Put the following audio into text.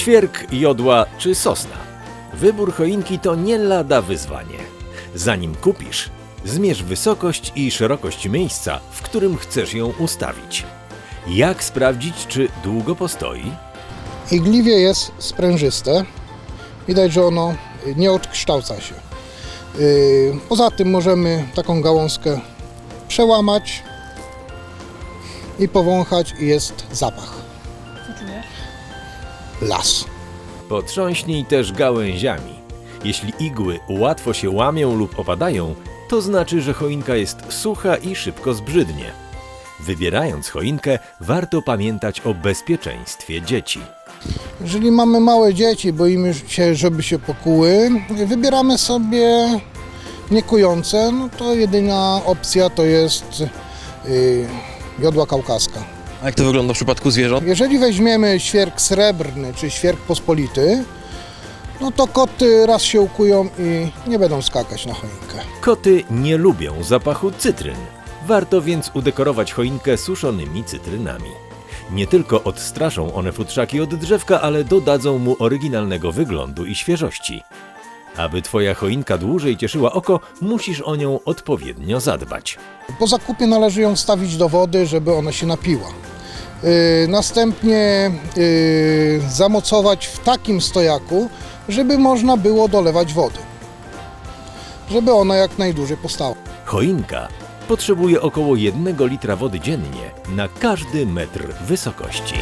Świerk, jodła czy sosna. Wybór choinki to nie lada wyzwanie. Zanim kupisz, zmierz wysokość i szerokość miejsca, w którym chcesz ją ustawić. Jak sprawdzić, czy długo postoi? Igliwie jest sprężyste. Widać, że ono nie odkształca się. Yy, Poza tym możemy taką gałązkę przełamać i powąchać i jest zapach. Las. Potrząśnij też gałęziami. Jeśli igły łatwo się łamią lub opadają, to znaczy, że choinka jest sucha i szybko zbrzydnie. Wybierając choinkę, warto pamiętać o bezpieczeństwie dzieci. Jeżeli mamy małe dzieci, boimy się, żeby się pokuły, wybieramy sobie niekujące, no to jedyna opcja to jest yy, jodła kaukaska. A jak to wygląda w przypadku zwierząt? Jeżeli weźmiemy świerk srebrny czy świerk pospolity, no to koty raz się ukują i nie będą skakać na choinkę. Koty nie lubią zapachu cytryn. Warto więc udekorować choinkę suszonymi cytrynami. Nie tylko odstraszą one futrzaki od drzewka, ale dodadzą mu oryginalnego wyglądu i świeżości. Aby twoja choinka dłużej cieszyła oko, musisz o nią odpowiednio zadbać. Po zakupie należy ją wstawić do wody, żeby ona się napiła. Yy, następnie yy, zamocować w takim stojaku, żeby można było dolewać wody. Żeby ona jak najdłużej postała. Choinka potrzebuje około 1 litra wody dziennie na każdy metr wysokości.